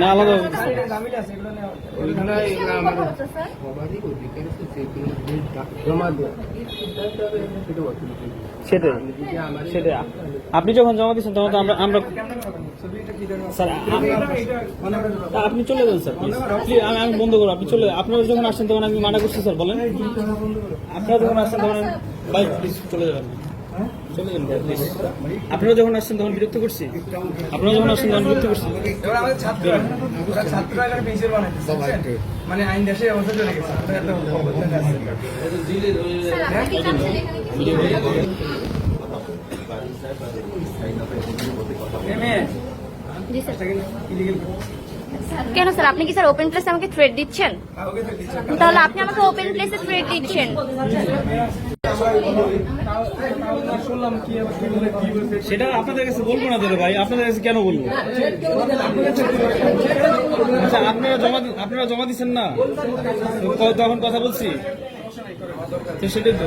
না, আলাদা। সেটাই সেটাই। আপনি যখন জমা দিচ্ছেন তখন তো আমরা আপনি চলে যান স্যার প্লিজ আমি আমি বন্ধ করব। আপনি চলে আপনারা যখন আসছেন তখন আমি মানা করছি স্যার বলেন। আপনারা যখন আসছেন তখন প্লিজ চলে যাবেন। আপনারা যখন আসছেন তখন বিরক্ত করছি? আপনারা যখন আসছেন তখন বিরক্ত করছি? মানে আইন দেশে অবস্থা চলে গেছে কেন স্যার? আপনি কি স্যার ওপেন প্লেসে আমাকে থ্রেড দিচ্ছেন। তাহলে আপনি আমাকে ওপেন প্লেসে থ্রেড দিচ্ছেন। সেটা আপনাদের কাছে বলব না দাদা ভাই, আপনাদের কাছে কেন বলব? আচ্ছা আপনারা জমা আপনারা জমা দিচ্ছেন না? তখন কথা বলছি। সেটাই তো।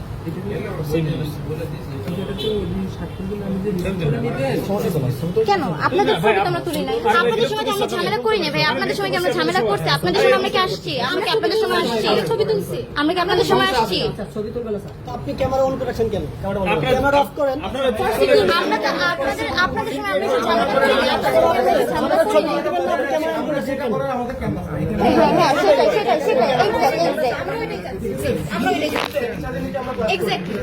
কেন? আপনাদের ছবি তো আমরা তুলি নাই। আপনাদের সময় আমরা ঝামেলা করি না ভাই। আপনাদের সময় কি আমরা ঝামেলা করছি আপনাদের সময় আমরা কি আসছি? আমরা কি আপনাদের সময় আসছি? ছবি তুলছি। আমরা কি আপনাদের সময় আসছি? আপনি ক্যামেরা অন করেছেন কেন? ক্যামেরা অফ করেন। আপনারা আমরা তো আপনাদের আপনাদের সময় আমরা কি ঝামেলা করি নাই। আপনাদের হ্যাঁ হ্যাঁ সেটাই সেটাই সেটাই এক্সাক্ট এক্সাক্ট আমরা এটাই